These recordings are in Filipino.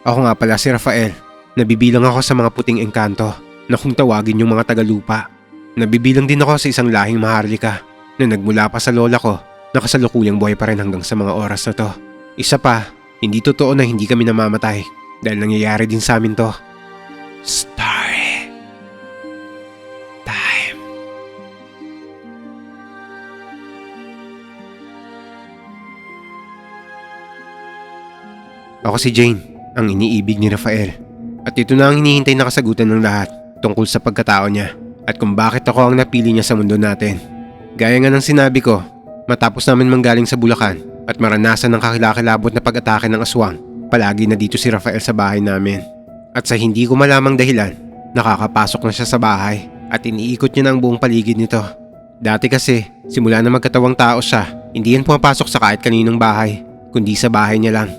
Ako nga pala si Rafael. Nabibilang ako sa mga puting engkanto na kung tawagin yung mga tagalupa. Nabibilang din ako sa isang lahing maharlika na nagmula pa sa lola ko na kasalukuyang buhay pa rin hanggang sa mga oras na to. Isa pa, hindi totoo na hindi kami namamatay dahil nangyayari din sa amin to. Story. Time. Ako si Jane, ang iniibig ni Rafael. At ito na ang hinihintay na kasagutan ng lahat tungkol sa pagkatao niya at kung bakit ako ang napili niya sa mundo natin. Gaya nga ng sinabi ko, matapos namin manggaling sa Bulacan at maranasan ng kakilakilabot na pag-atake ng aswang, palagi na dito si Rafael sa bahay namin. At sa hindi ko malamang dahilan, nakakapasok na siya sa bahay at iniikot niya ang buong paligid nito. Dati kasi, simula na magkatawang tao siya, hindi yan pumapasok sa kahit kaninong bahay, kundi sa bahay niya lang.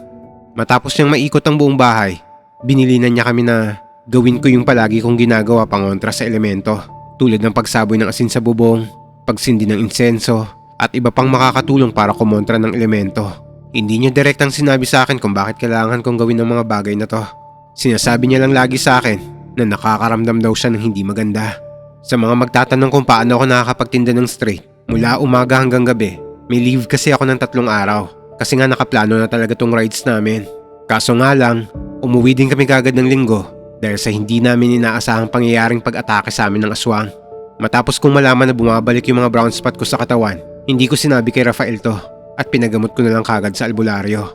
Matapos niyang maikot ang buong bahay, binilinan niya kami na gawin ko yung palagi kong ginagawa pangontra sa elemento tulad ng pagsaboy ng asin sa bubong, pagsindi ng insenso, at iba pang makakatulong para kumontra ng elemento. Hindi niya direktang sinabi sa akin kung bakit kailangan kong gawin ng mga bagay na to. Sinasabi niya lang lagi sa akin na nakakaramdam daw siya ng hindi maganda. Sa mga magtatanong kung paano ako nakakapagtinda ng straight, mula umaga hanggang gabi, may leave kasi ako ng tatlong araw kasi nga nakaplano na talaga tong rides namin. Kaso nga lang, umuwi din kami kagad ng linggo dahil sa hindi namin inaasahang pangyayaring pag-atake sa amin ng aswang. Matapos kong malaman na bumabalik yung mga brown spot ko sa katawan, hindi ko sinabi kay Rafael to at pinagamot ko na lang kagad sa albularyo.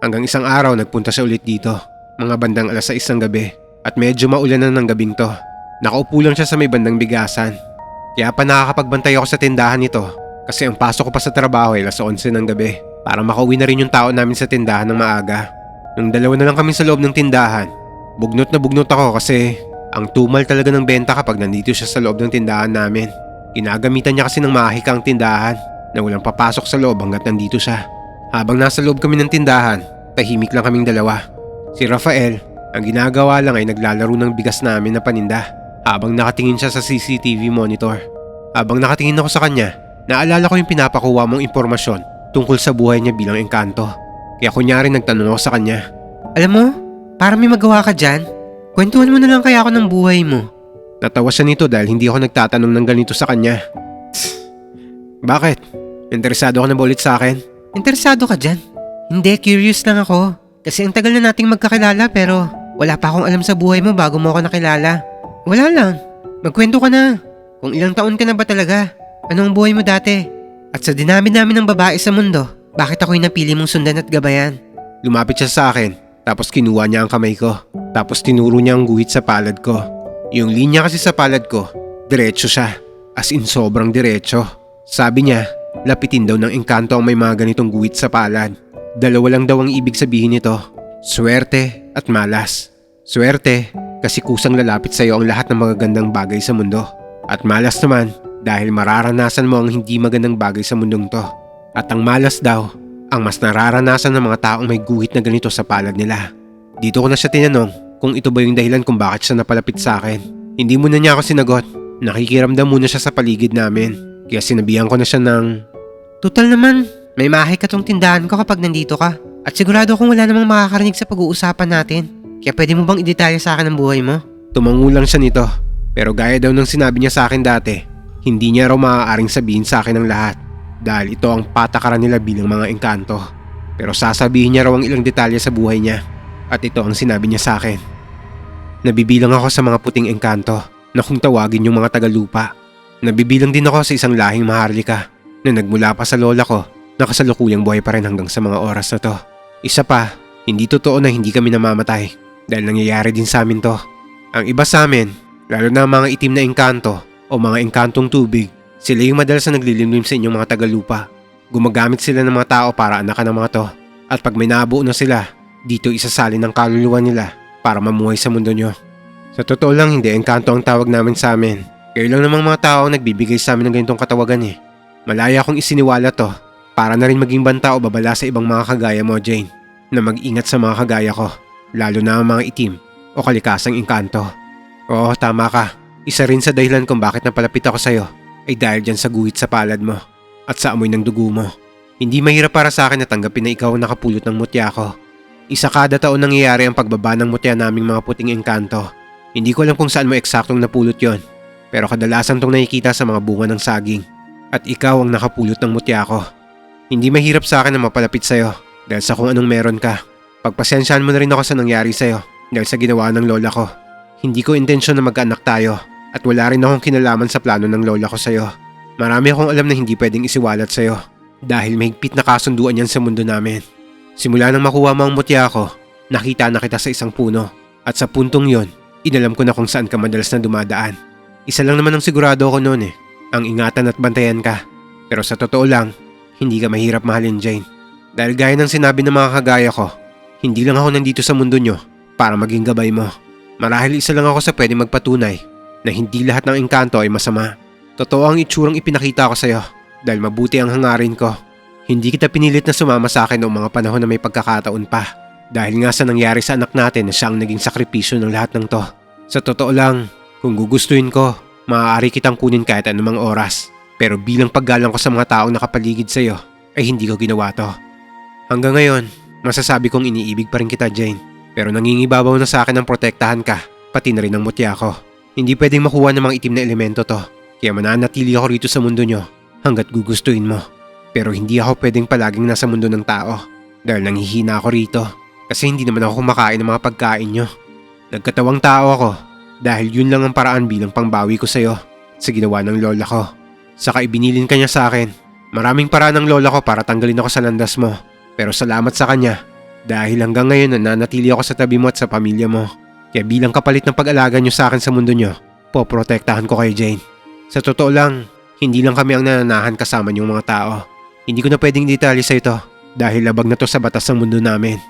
Hanggang isang araw nagpunta siya ulit dito, mga bandang alas 6 ng gabi at medyo maulan na ng gabing to. Nakaupo lang siya sa may bandang bigasan. Kaya pa nakakapagbantay ako sa tindahan nito kasi ang pasok ko pa sa trabaho ay alas 11 ng gabi para makauwi na rin yung tao namin sa tindahan ng maaga. Nung dalawa na lang kami sa loob ng tindahan, bugnot na bugnot ako kasi ang tumal talaga ng benta kapag nandito siya sa loob ng tindahan namin. Ginagamitan niya kasi ng mahika ang tindahan na walang papasok sa loob hanggat nandito siya. Habang nasa loob kami ng tindahan, tahimik lang kaming dalawa. Si Rafael, ang ginagawa lang ay naglalaro ng bigas namin na paninda habang nakatingin siya sa CCTV monitor. Habang nakatingin ako sa kanya, naalala ko yung pinapakuha mong impormasyon tungkol sa buhay niya bilang engkanto. Kaya kunyari nagtanong ako sa kanya. Alam mo, para may magawa ka dyan, kwentuhan mo na lang kaya ako ng buhay mo. Natawa siya nito dahil hindi ako nagtatanong ng ganito sa kanya. Bakit? Interesado ka na ba ulit sa akin? Interesado ka dyan? Hindi, curious lang ako. Kasi ang tagal na nating magkakilala pero wala pa akong alam sa buhay mo bago mo ako nakilala. Wala lang. Magkwento ka na. Kung ilang taon ka na ba talaga? Anong buhay mo dati? At sa dinami namin ng babae sa mundo, bakit ako yung napili mong sundan at gabayan? Lumapit siya sa akin, tapos kinuha niya ang kamay ko. Tapos tinuro niya ang guhit sa palad ko. Yung linya kasi sa palad ko, diretso siya. As in sobrang diretso. Sabi niya, lapitin daw ng engkanto ang may mga ganitong guhit sa palad. Dalawa lang daw ang ibig sabihin nito. Swerte at malas. Swerte, kasi kusang lalapit sa iyo ang lahat ng magagandang bagay sa mundo. At malas naman, dahil mararanasan mo ang hindi magandang bagay sa mundong to. At ang malas daw, ang mas nararanasan ng mga taong may guhit na ganito sa palad nila. Dito ko na siya tinanong kung ito ba yung dahilan kung bakit siya napalapit sa akin. Hindi muna niya ako sinagot. Nakikiramdam muna siya sa paligid namin. Kaya sinabihan ko na siya ng, Total naman, may mahay ka tong tindahan ko kapag nandito ka. At sigurado akong wala namang makakarinig sa pag-uusapan natin. Kaya pwede mo bang idetalya sa akin ang buhay mo? tumango lang siya nito. Pero gaya daw ng sinabi niya sa akin dati, hindi niya raw maaaring sabihin sa akin ang lahat. Dahil ito ang patakaran nila bilang mga engkanto. Pero sasabihin niya raw ang ilang detalye sa buhay niya. At ito ang sinabi niya sa akin. Nabibilang ako sa mga puting engkanto na kung tawagin yung mga tagalupa. Nabibilang din ako sa isang lahing maharlika na nagmula pa sa lola ko na kasalukuyang buhay pa rin hanggang sa mga oras na to. Isa pa, hindi totoo na hindi kami namamatay dahil nangyayari din sa amin to. Ang iba sa amin, lalo na mga itim na engkanto o mga engkantong tubig, sila yung madalas na naglilimlim sa inyong mga tagalupa. Gumagamit sila ng mga tao para anakan ng mga to. At pag may nabuo na sila, dito isasalin ng kaluluwa nila para mamuhay sa mundo nyo. Sa totoo lang, hindi engkanto ang tawag namin sa amin. Kayo lang namang mga tao ang nagbibigay sa amin ng ganitong katawagan eh. Malaya akong isiniwala to para na rin maging banta o babala sa ibang mga kagaya mo, Jane, na mag-ingat sa mga kagaya ko, lalo na ang mga itim o kalikasang engkanto. Oo, tama ka. Isa rin sa dahilan kung bakit napalapit ako sa'yo ay dahil dyan sa guhit sa palad mo at sa amoy ng dugo mo. Hindi mahirap para sa akin na tanggapin na ikaw ang nakapulot ng mutya ko. Isa kada taon nangyayari ang pagbaba ng mutya naming mga puting engkanto. Hindi ko alam kung saan mo eksaktong napulot yon. Pero kadalasan tong nakikita sa mga bunga ng saging. At ikaw ang nakapulot ng mutya ko. Hindi mahirap sa akin na mapalapit sa'yo dahil sa kung anong meron ka. Pagpasensyahan mo na rin ako sa nangyari sa'yo dahil sa ginawa ng lola ko. Hindi ko intensyon na magkaanak tayo at wala rin akong kinalaman sa plano ng lola ko sa'yo. Marami akong alam na hindi pwedeng isiwalat sa'yo dahil mahigpit na kasunduan yan sa mundo namin. Simula nang makuha mo ang mutya ko, nakita na kita sa isang puno at sa puntong yon, inalam ko na kung saan ka madalas na dumadaan. Isa lang naman ang sigurado ako noon eh, ang ingatan at bantayan ka. Pero sa totoo lang, hindi ka mahirap mahalin Jane. Dahil gaya ng sinabi ng mga kagaya ko, hindi lang ako nandito sa mundo nyo para maging gabay mo. Marahil isa lang ako sa pwede magpatunay na hindi lahat ng engkanto ay masama. Totoo ang itsurang ipinakita ko sa'yo dahil mabuti ang hangarin ko. Hindi kita pinilit na sumama sa akin noong mga panahon na may pagkakataon pa. Dahil nga sa nangyari sa anak natin na siya ang naging sakripisyo ng lahat ng to. Sa totoo lang, kung gugustuhin ko, maaari kitang kunin kahit anumang oras. Pero bilang paggalang ko sa mga taong nakapaligid sa iyo, ay hindi ko ginawa to. Hanggang ngayon, masasabi kong iniibig pa rin kita Jane. Pero nangingibabaw na sa akin ang protektahan ka, pati na rin ang mutya ko. Hindi pwedeng makuha ng mga itim na elemento to. Kaya mananatili ako rito sa mundo nyo hanggat gugustuhin mo. Pero hindi ako pwedeng palaging nasa mundo ng tao dahil nanghihina ako rito kasi hindi naman ako kumakain ng mga pagkain nyo. Nagkatawang tao ako dahil yun lang ang paraan bilang pangbawi ko sa'yo sa ginawa ng lola ko. Saka ibinilin kanya sa akin. Maraming paraan ng lola ko para tanggalin ako sa landas mo. Pero salamat sa kanya dahil hanggang ngayon nananatili ako sa tabi mo at sa pamilya mo. Kaya bilang kapalit ng pag-alaga nyo sa akin sa mundo nyo, poprotektahan ko kay Jane. Sa totoo lang, hindi lang kami ang nananahan kasama niyong mga tao. Hindi ko na pwedeng detalye sa ito dahil labag na to sa batas ng mundo namin.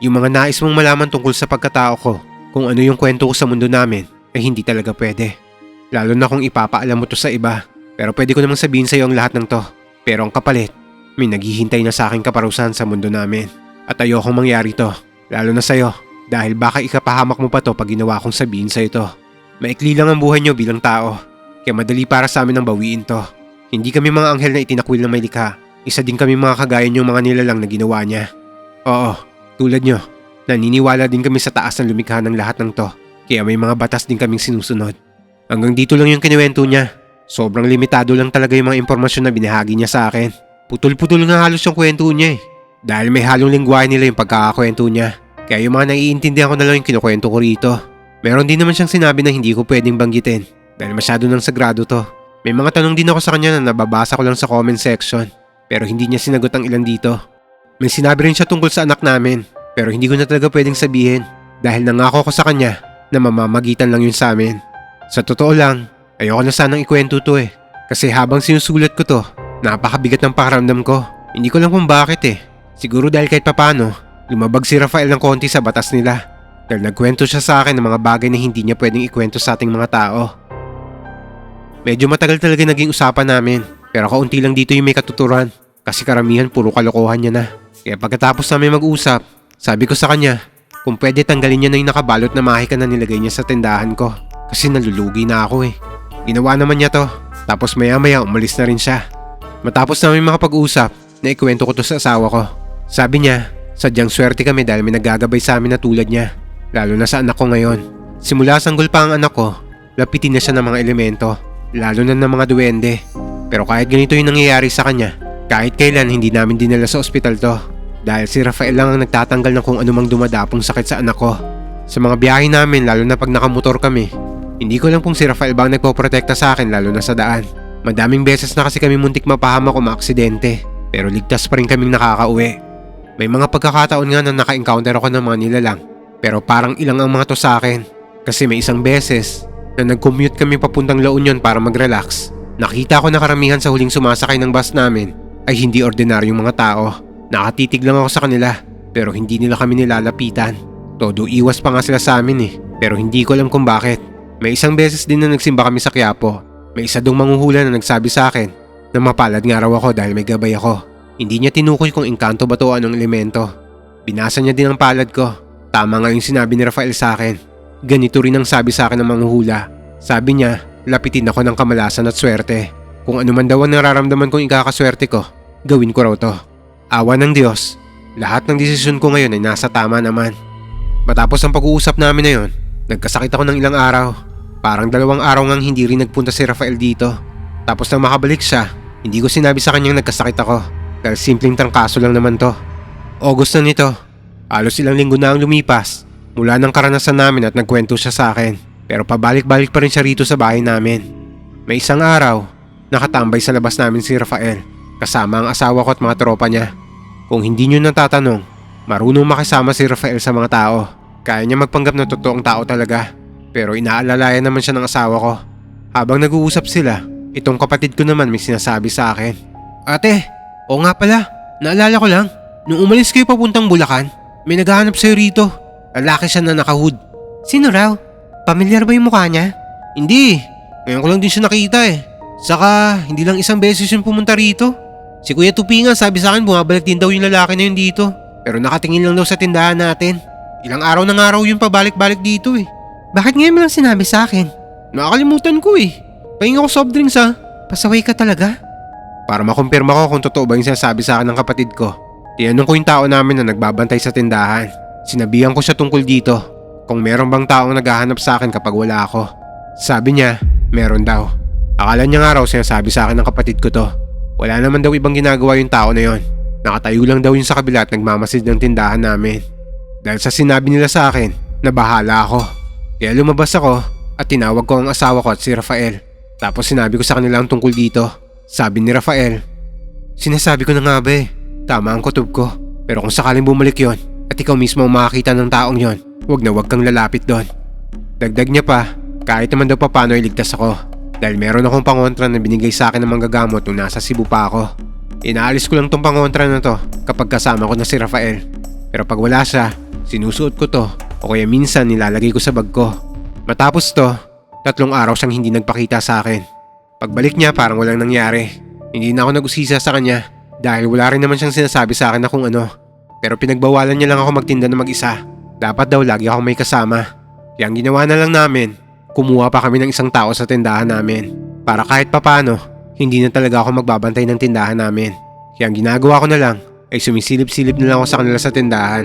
Yung mga nais mong malaman tungkol sa pagkatao ko, kung ano yung kwento ko sa mundo namin, ay hindi talaga pwede. Lalo na kung ipapaalam mo to sa iba. Pero pwede ko namang sabihin sa iyo ang lahat ng to. Pero ang kapalit, may naghihintay na sa aking kaparusahan sa mundo namin. At ayokong mangyari to, lalo na sa'yo, dahil baka ikapahamak mo pa to pag ginawa kong sabihin sa ito. Maikli lang ang buhay nyo bilang tao, kaya madali para sa amin ang bawiin to. Hindi kami mga anghel na itinakwil ng may likha, isa din kami mga kagaya niyong mga nilalang na ginawa niya. Oo, tulad nyo, naniniwala din kami sa taas ng lumikha ng lahat ng to, kaya may mga batas din kaming sinusunod. Hanggang dito lang yung kinuwento niya. Sobrang limitado lang talaga yung mga impormasyon na binahagi niya sa akin. Putol-putol nga halos yung kwento niya eh. Dahil may halong lingwahe nila yung pagkakakwento niya. Kaya yung mga naiintindihan ko na lang yung kinukwento ko rito. Meron din naman siyang sinabi na hindi ko pwedeng banggitin. Dahil masyado nang sagrado to. May mga tanong din ako sa kanya na nababasa ko lang sa comment section. Pero hindi niya sinagot ang ilan dito. May sinabi rin siya tungkol sa anak namin. Pero hindi ko na talaga pwedeng sabihin. Dahil nangako ko sa kanya na mamamagitan lang yun sa amin. Sa totoo lang, ayoko na sanang ikwento to eh. Kasi habang sinusulat ko to, napakabigat ng pakaramdam ko. Hindi ko lang kung bakit eh. Siguro dahil kahit papano, lumabag si Rafael ng konti sa batas nila. Dahil nagkwento siya sa akin ng mga bagay na hindi niya pwedeng ikwento sa ating mga tao. Medyo matagal talaga naging usapan namin, pero kaunti lang dito yung may katuturan. Kasi karamihan puro kalokohan niya na. Kaya pagkatapos namin mag-usap, sabi ko sa kanya, kung pwede tanggalin niya na yung nakabalot na mahika na nilagay niya sa tindahan ko. Kasi nalulugi na ako eh. Ginawa naman niya to, tapos maya maya umalis na rin siya. Matapos namin makapag-usap, naikwento ko to sa asawa ko. Sabi niya, sadyang swerte kami dahil may nagagabay sa amin na tulad niya. Lalo na sa anak ko ngayon. Simula sanggol pa ang anak ko, lapitin na siya ng mga elemento. Lalo na ng mga duwende. Pero kahit ganito yung nangyayari sa kanya, kahit kailan hindi namin dinala sa ospital to. Dahil si Rafael lang ang nagtatanggal ng kung anumang dumadapong sakit sa anak ko. Sa mga biyahe namin, lalo na pag nakamotor kami, hindi ko lang kung si Rafael ba ang nagpoprotekta sa akin lalo na sa daan. Madaming beses na kasi kami muntik mapahamak o maaksidente, pero ligtas pa rin kaming nakakauwi. May mga pagkakataon nga na naka-encounter ako ng mga nilalang, pero parang ilang ang mga to sa akin. Kasi may isang beses na nag-commute kami papuntang La Union para mag-relax. Nakita ko na karamihan sa huling sumasakay ng bus namin ay hindi ordinaryong mga tao. Nakatitig lang ako sa kanila, pero hindi nila kami nilalapitan. Todo iwas pa nga sila sa amin eh, pero hindi ko alam kung bakit. May isang beses din na nagsimba kami sa Quiapo. May isa dong manguhula na nagsabi sa akin na mapalad nga raw ako dahil may gabay ako. Hindi niya tinukoy kung engkanto ba to anong elemento. Binasa niya din ang palad ko. Tama nga yung sinabi ni Rafael sa akin. Ganito rin ang sabi sa akin ng manguhula. Sabi niya, lapitin ako ng kamalasan at swerte. Kung ano man daw ang nararamdaman kong ikakaswerte ko, gawin ko raw to. Awa ng Diyos, Lahat ng desisyon ko ngayon ay nasa tama naman. Matapos ang pag-uusap namin na yon, nagkasakit ako ng ilang araw. Parang dalawang araw ngang hindi rin nagpunta si Rafael dito. Tapos nang makabalik siya, hindi ko sinabi sa kanyang nagkasakit ako. Dahil simpleng trangkaso lang naman to. August na nito. Halos ilang linggo na ang lumipas. Mula ng karanasan namin at nagkwento siya sa akin. Pero pabalik-balik pa rin siya rito sa bahay namin. May isang araw, nakatambay sa labas namin si Rafael. Kasama ang asawa ko at mga tropa niya. Kung hindi nyo natatanong, marunong makisama si Rafael sa mga tao. Kaya niya magpanggap na totoong tao talaga. Pero inaalalayan naman siya ng asawa ko. Habang nag-uusap sila, itong kapatid ko naman may sinasabi sa akin. Ate, o nga pala, naalala ko lang. Nung umalis kayo papuntang Bulacan, may naghahanap sa'yo rito. Lalaki siya na nakahood. Sino raw? Pamilyar ba yung mukha niya? Hindi, ngayon ko lang din siya nakita eh. Saka, hindi lang isang beses yung pumunta rito. Si Kuya Tupi nga sabi sa akin bumabalik din daw yung lalaki na yun dito. Pero nakatingin lang daw sa tindahan natin. Ilang araw ng araw yung pabalik-balik dito eh. Bakit ngayon mo lang sinabi sa akin? Nakakalimutan ko eh. Pahinga ko soft drinks ha. Pasaway ka talaga? Para makumpirma ko kung totoo ba yung sinasabi sa akin ng kapatid ko. Tinanong ko yung tao namin na nagbabantay sa tindahan. Sinabihan ko siya tungkol dito. Kung meron bang taong naghahanap sa akin kapag wala ako. Sabi niya, meron daw. Akala niya nga raw sinasabi sa akin ng kapatid ko to. Wala naman daw ibang ginagawa yung tao na yon. Nakatayo lang daw yun sa kabila at nagmamasid ng tindahan namin. Dahil sa sinabi nila sa akin, nabahala ako. Kaya lumabas ako at tinawag ko ang asawa ko at si Rafael. Tapos sinabi ko sa kanila ang tungkol dito. Sabi ni Rafael, Sinasabi ko na nga ba eh, tama ang kutob ko. Pero kung sakaling bumalik yon at ikaw mismo ang makakita ng taong yon, wag na wag kang lalapit doon. Dagdag niya pa, kahit naman daw pa paano iligtas ako. Dahil meron akong pangontra na binigay sa akin ng manggagamot nung nasa Cebu pa ako. Inaalis ko lang tong pangontra na to kapag kasama ko na si Rafael. Pero pag wala siya, sinusuot ko to o kaya minsan nilalagay ko sa bag ko. Matapos to, tatlong araw siyang hindi nagpakita sa akin. Pagbalik niya parang walang nangyari. Hindi na ako nag-usisa sa kanya dahil wala rin naman siyang sinasabi sa akin na kung ano. Pero pinagbawalan niya lang ako magtinda na mag-isa. Dapat daw lagi akong may kasama. Kaya ang ginawa na lang namin, kumuha pa kami ng isang tao sa tindahan namin. Para kahit papano, hindi na talaga ako magbabantay ng tindahan namin. Kaya ang ginagawa ko na lang ay sumisilip-silip na lang ako sa kanila sa tindahan.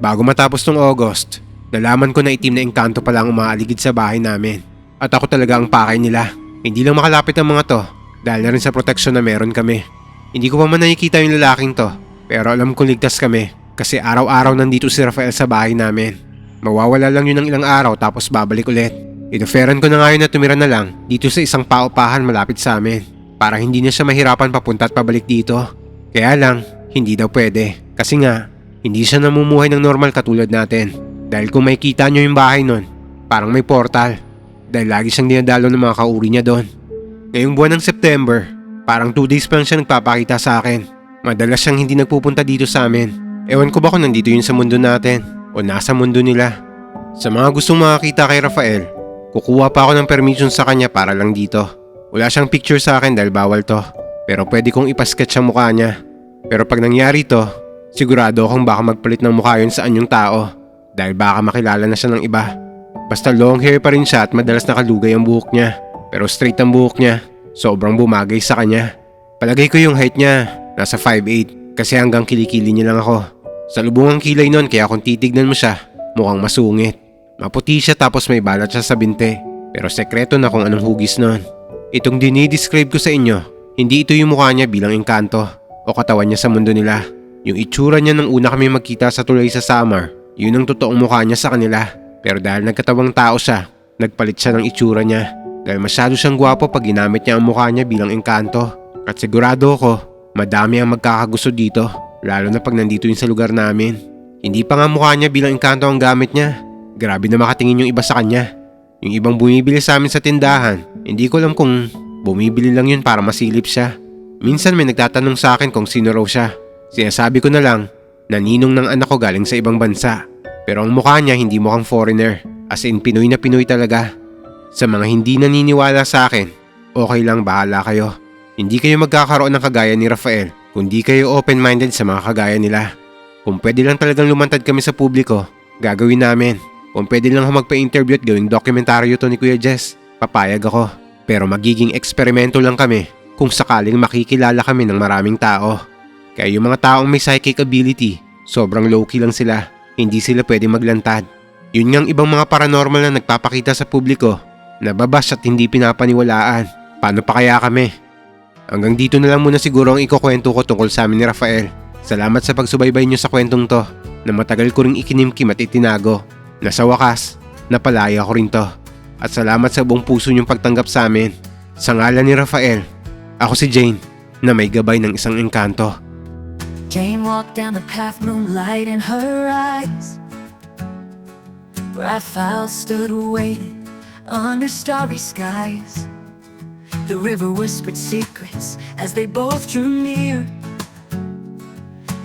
Bago matapos tong August, nalaman ko na itim na engkanto pala ang umaaligid sa bahay namin. At ako talaga ang pakay nila. Hindi lang makalapit ang mga to dahil na rin sa proteksyon na meron kami. Hindi ko pa man nakikita yung lalaking to pero alam kong ligtas kami kasi araw-araw nandito si Rafael sa bahay namin. Mawawala lang yun ng ilang araw tapos babalik ulit. Inoferan ko na nga yun na tumira na lang dito sa isang paupahan malapit sa amin para hindi na siya mahirapan papunta at pabalik dito. Kaya lang, hindi daw pwede. Kasi nga, hindi siya namumuhay ng normal katulad natin. Dahil kung makikita nyo yung bahay nun, parang may portal. Dahil lagi siyang dinadalo ng mga kauri niya doon. Ngayong buwan ng September, parang 2 days pa lang siya nagpapakita sa akin. Madalas siyang hindi nagpupunta dito sa amin. Ewan ko ba kung nandito yun sa mundo natin o nasa mundo nila. Sa mga gustong makakita kay Rafael, kukuha pa ako ng permission sa kanya para lang dito. Wala siyang picture sa akin dahil bawal to. Pero pwede kong ipasketch ang mukha niya. Pero pag nangyari to, sigurado akong baka magpalit ng mukha yun sa anyong tao. Dahil baka makilala na siya ng iba. Basta long hair pa rin siya at madalas nakalugay ang buhok niya. Pero straight ang buhok niya. Sobrang bumagay sa kanya. Palagay ko yung height niya, nasa 5'8 kasi hanggang kilikili niya lang ako. Sa lubungang kilay nun kaya kung titignan mo siya, mukhang masungit. Maputi siya tapos may balat siya sa binte. Pero sekreto na kung anong hugis nun. Itong dinidescribe ko sa inyo, hindi ito yung mukha niya bilang engkanto o katawan niya sa mundo nila. Yung itsura niya nung una kami magkita sa tulay sa summer, yun ang totoong mukha niya sa kanila. Pero dahil nagkatawang tao siya, nagpalit siya ng itsura niya. Dahil masyado siyang gwapo pag ginamit niya ang mukha niya bilang engkanto. At sigurado ako, madami ang magkakagusto dito, lalo na pag nandito yun sa lugar namin. Hindi pa nga mukha niya bilang engkanto ang gamit niya. Grabe na makatingin yung iba sa kanya. Yung ibang bumibili sa amin sa tindahan, hindi ko alam kung bumibili lang yun para masilip siya. Minsan may nagtatanong sa akin kung sino raw siya. Sinasabi ko na lang, na ninong ng anak ko galing sa ibang bansa. Pero ang mukha niya hindi mukhang foreigner, as in Pinoy na Pinoy talaga. Sa mga hindi naniniwala sa akin, okay lang bahala kayo. Hindi kayo magkakaroon ng kagaya ni Rafael kung di kayo open-minded sa mga kagaya nila. Kung pwede lang talagang lumantad kami sa publiko, gagawin namin. Kung pwede lang ako magpa-interview at gawing dokumentaryo to ni Kuya Jess, papayag ako. Pero magiging eksperimento lang kami kung sakaling makikilala kami ng maraming tao. Kaya yung mga taong may psychic ability, Sobrang low-key lang sila. Hindi sila pwede maglantad. Yun ngang ibang mga paranormal na nagpapakita sa publiko. Nababash at hindi pinapaniwalaan. Paano pa kaya kami? Hanggang dito na lang muna siguro ang ikukwento ko tungkol sa amin ni Rafael. Salamat sa pagsubaybay niyo sa kwentong to na matagal ko ring ikinimkim at itinago. Na sa wakas, napalaya ko rin to. At salamat sa buong puso niyong pagtanggap sa amin. Sa ngalan ni Rafael, ako si Jane na may gabay ng isang engkanto. Jane walked down the path, moonlight in her eyes. Raphael stood waiting under starry skies. The river whispered secrets as they both drew near.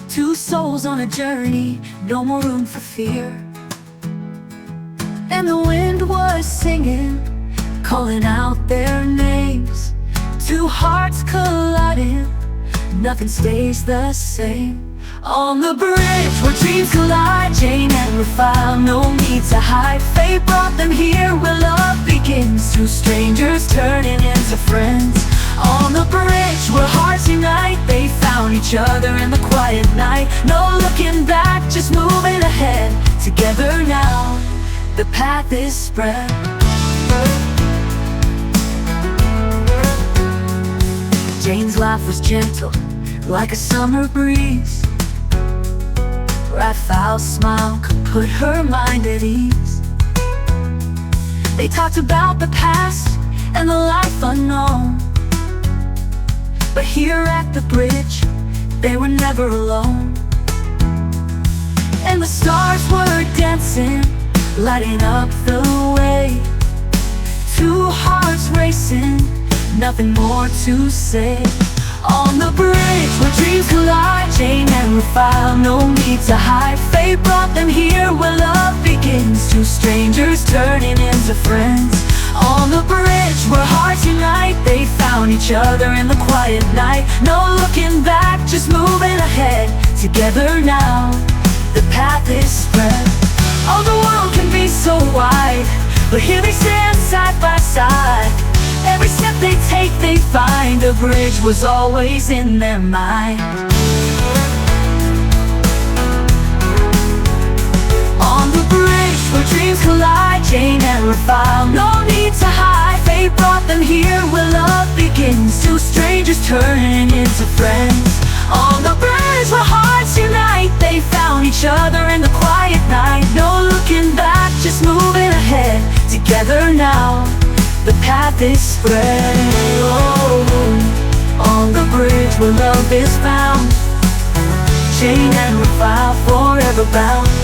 Two souls on a journey, no more room for fear. And the wind was singing, calling out their names. Two hearts colliding, nothing stays the same. On the bridge where dreams collide, Jane and Raphael, no need to hide. Fate brought them here where love begins. Two strangers turning into friends. On the bridge where hearts unite, they found each other in the quiet night. No looking back, just moving ahead. Together now, the path is spread. Jane's laugh was gentle, like a summer breeze. Raphael's smile could put her mind at ease. They talked about the past and the life unknown. But here at the bridge, they were never alone. And the stars were dancing, lighting up the way. Two hearts racing, nothing more to say. On the bridge where dreams collide, Chain and Raphael, no need to hide. Fate brought them here where love begins. Two strangers turning into friends. On the bridge where hearts unite, they found each other in the quiet night. No looking back, just moving ahead. Together now, the path is spread. All the world can be so wide, but here they stand side by side. Every step they take, they find a bridge was always in their mind. On the bridge where dreams collide, Jane and Raphael, no need to hide. Fate brought them here where love begins. Two strangers turning into friends. On the bridge where hearts unite, they found each other in the quiet night. No looking back, just moving ahead. Together now, the path is spread. Oh, on the bridge where love is found. Jane and Raphael forever bound.